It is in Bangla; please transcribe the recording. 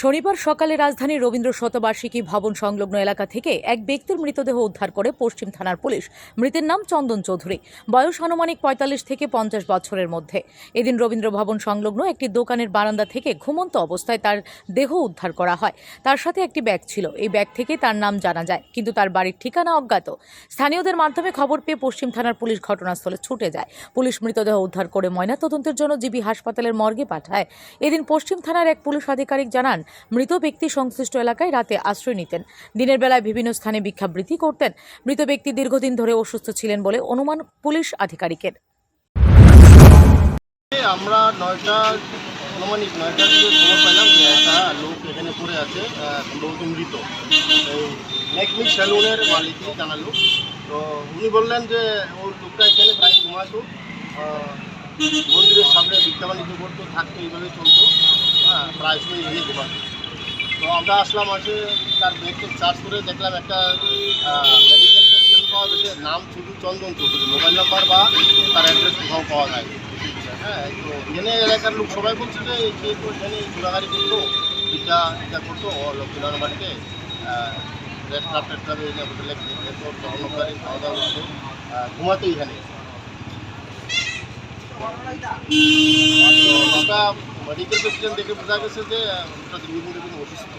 শনিবার সকালে রাজধানীর রবীন্দ্র শতবার্ষিকী ভবন সংলগ্ন এলাকা থেকে এক ব্যক্তির মৃতদেহ উদ্ধার করে পশ্চিম থানার পুলিশ। মৃতের নাম চন্দন চৌধুরী। বয়স আনুমানিক পঁয়তাল্লিশ থেকে পঞ্চাশ বছরের মধ্যে। এদিন রবীন্দ্র ভবন সংলগ্ন একটি দোকানের বারান্দা থেকে ঘুমন্ত অবস্থায় তার দেহ উদ্ধার করা হয়। তার সাথে একটি ব্যাগ ছিল। এই ব্যাগ থেকে তার নাম জানা যায়, কিন্তু তার বাড়ির ঠিকানা অজ্ঞাত। স্থানীয়দের মাধ্যমে খবর পেয়ে পশ্চিম থানার পুলিশ ঘটনাস্থলে ছুটে যায়। পুলিশ মৃতদেহ উদ্ধার করে ময়নাতদন্তের জন্য জিবি হাসপাতালের মর্গে পাঠায়। এদিন পশ্চিম থানার এক পুলিশ আধিকারিক জানান মৃত ব্যক্তি সংশ্লিষ্ট এলাকায় রাতে আশ্রয় নিতেন। দিনের বেলায় বিভিন্ন স্থানে ভিক্ষাবৃত্তি করতেন। মৃত ব্যক্তি দীর্ঘদিন ধরে অসুস্থ ছিলেন বলে অনুমান পুলিশ আধিকারিকের। আমরা নয়টার দিকে খবর যে একটা লোক এখানে পড়ে আছে মৃত। সেলুনের জানালো তো উনি বললেন যে ওর লোকটা এখানে প্রায় ঘুমাতো মন্দিরের সামনে বাণিজ্য করতো, থাকতো, এইভাবে চলতো। হ্যাঁ প্রায় সময় এখানে ঘুমাতো তো আমরা আসলাম আসে তার ব্যাগকে চার্জ করে দেখলাম একটা মেডিকেল প্রেসক্রিপশন পাওয়া গেছে, নাম শুধু চন্দন চৌধুরী মোবাইল নাম্বার বা তার অ্যাড্রেস কোথাও পাওয়া যায়। হ্যাঁ তো এখানে এলাকার লোক সবাই বলছে যে সে তো এখানে ঘোরাঘাড়ি করতো এটা এটা করতো লক্ষ্মীনারায়ণ বাড়িতে রেস্টুরেন্ট টেস্টারে এনে হোটেলে খেতো দহনকারী খাওয়া দাওয়া করতো ঘুমাতো এখানে। ওটা মেডিকেল প্রেসিডেন্ট দেখে বোঝা গেছে যে আহ, ওটা কোনো অসুস্থ।